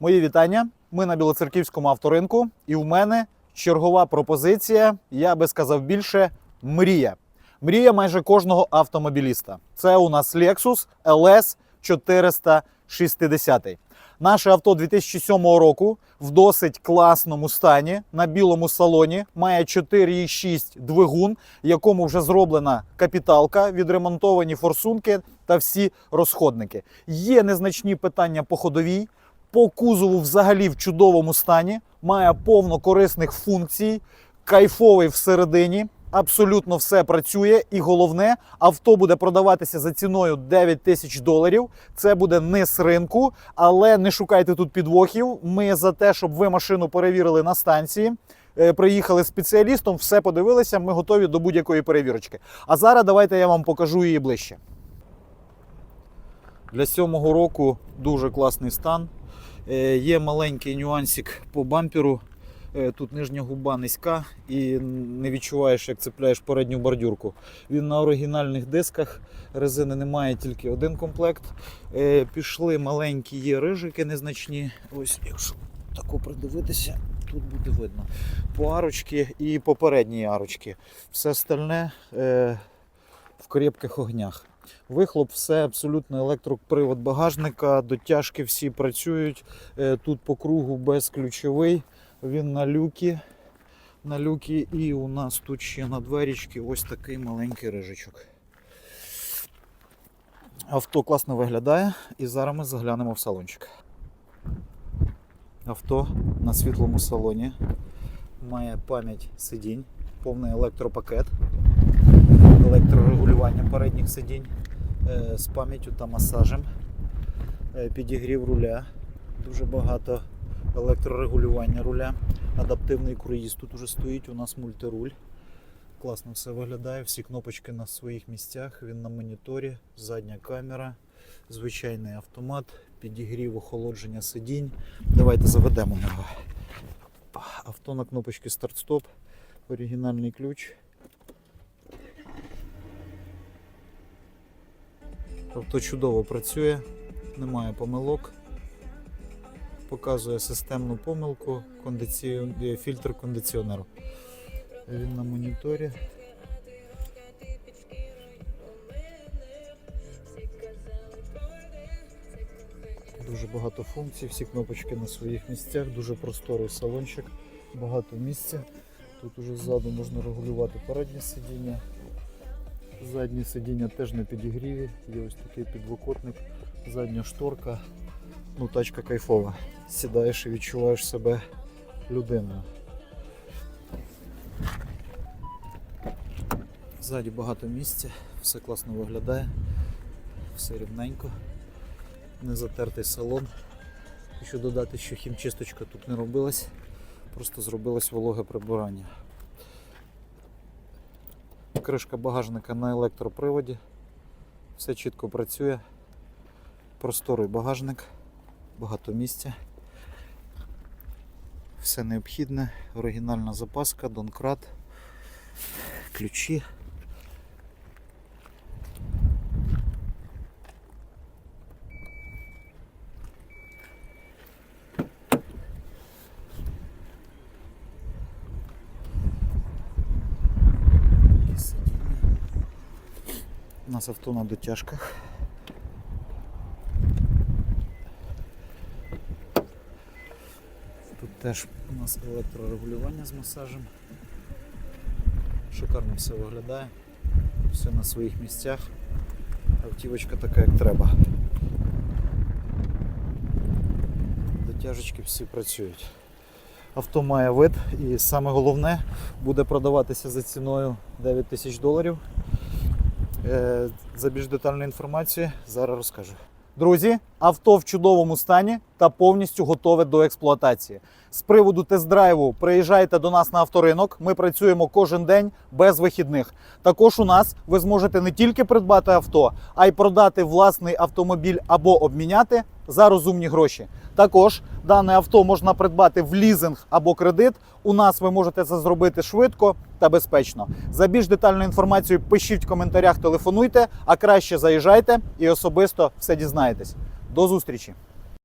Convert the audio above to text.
Мої вітання. Ми на Білоцерківському авторинку, і в мене чергова пропозиція. Я би сказав більше мрія. Мрія майже кожного автомобіліста. Це у нас Lexus LS 460. Наше авто 2007 року в досить класному стані на білому салоні. Має 4,6 двигун, якому вже зроблена капіталка, відремонтовані форсунки та всі розходники. Є незначні питання по ходовій. По кузову взагалі в чудовому стані, має повно корисних функцій, кайфовий всередині. Абсолютно все працює, і головне, авто буде продаватися за ціною 9 тисяч доларів. Це буде не з ринку, але не шукайте тут підвохів. Ми за те, щоб ви машину перевірили на станції. Е, Приїхали спеціалістом, все подивилися. Ми готові до будь-якої перевірочки. А зараз давайте я вам покажу її ближче. Для сьомого року дуже класний стан. Е, Є маленький нюансик по бамперу. Е, Тут нижня губа низька і не відчуваєш, як цепляєш передню бордюрку. Він на оригінальних дисках. Резини немає тільки один комплект. Е, Пішли маленькі є рижики незначні. Ось, якщо тако придивитися, тут буде видно. По арочки і по передній арочки. Все остальне в крепких огнях. Вихлоп, все абсолютно електропривод багажника, дотяжки всі працюють. Е, Тут по кругу безключовий, він на люкі. На люкі і у нас тут ще на дверічки ось такий маленький рижичок. Авто класно виглядає і зараз ми заглянемо в салончик. Авто на світлому салоні має пам'ять сидінь, повний електропакет, електрорегулювання передніх сидінь е, з пам'яттю та масажем, е, підігрів руля, дуже багато електрорегулювання руля, адаптивний круїз тут уже стоїть, у нас мультируль. Класно все виглядає, всі кнопочки на своїх місцях, він на моніторі, задня камера, звичайний автомат, підігрів, охолодження сидінь. Давайте заведемо його. Авто на кнопочці старт-стоп, оригінальний ключ. Авто чудово працює, немає помилок. Показує системну помилку, кондиці... е, фільтр кондиціонеру. Він на моніторі. Дуже багато функцій, всі кнопочки на своїх місцях, дуже просторий салончик, багато місця. Тут уже ззаду можна регулювати переднє сидіння. Заднє сидіння теж на підігріві, є ось такий підлокотник, задня шторка. Ну, тачка кайфова. Сідаєш і відчуваєш себе людиною. Ззаді багато місця, все класно виглядає, все рівненько, не затертий салон. Хочу додати, що хімчисточка тут не робилась, просто зробилось вологе прибирання. Кришка багажника на електроприводі, все чітко працює, просторий багажник, багато місця. Все необхідне, оригінальна запаска, донкрат, ключі. Такі сидіння. У нас авто на дотяжках. Тут теж у нас електрорегулювання з масажем. Шикарно все виглядає. Все на своїх місцях. Автівочка така як треба. Дотяжечки всі працюють. Авто має вид і саме головне буде продаватися за ціною 9 тисяч доларів. Е, За більш детальну інформацію зараз розкажу. Друзі, авто в чудовому стані та повністю готове до експлуатації. З приводу тест-драйву приїжджайте до нас на авторинок. Ми працюємо кожен день без вихідних. Також у нас ви зможете не тільки придбати авто, а й продати власний автомобіль або обміняти за розумні гроші. Також дане авто можна придбати в лізинг або кредит. У нас ви можете це зробити швидко та безпечно. За більш детальну інформацію пишіть в коментарях, телефонуйте, а краще заїжджайте і особисто все дізнаєтесь. До зустрічі!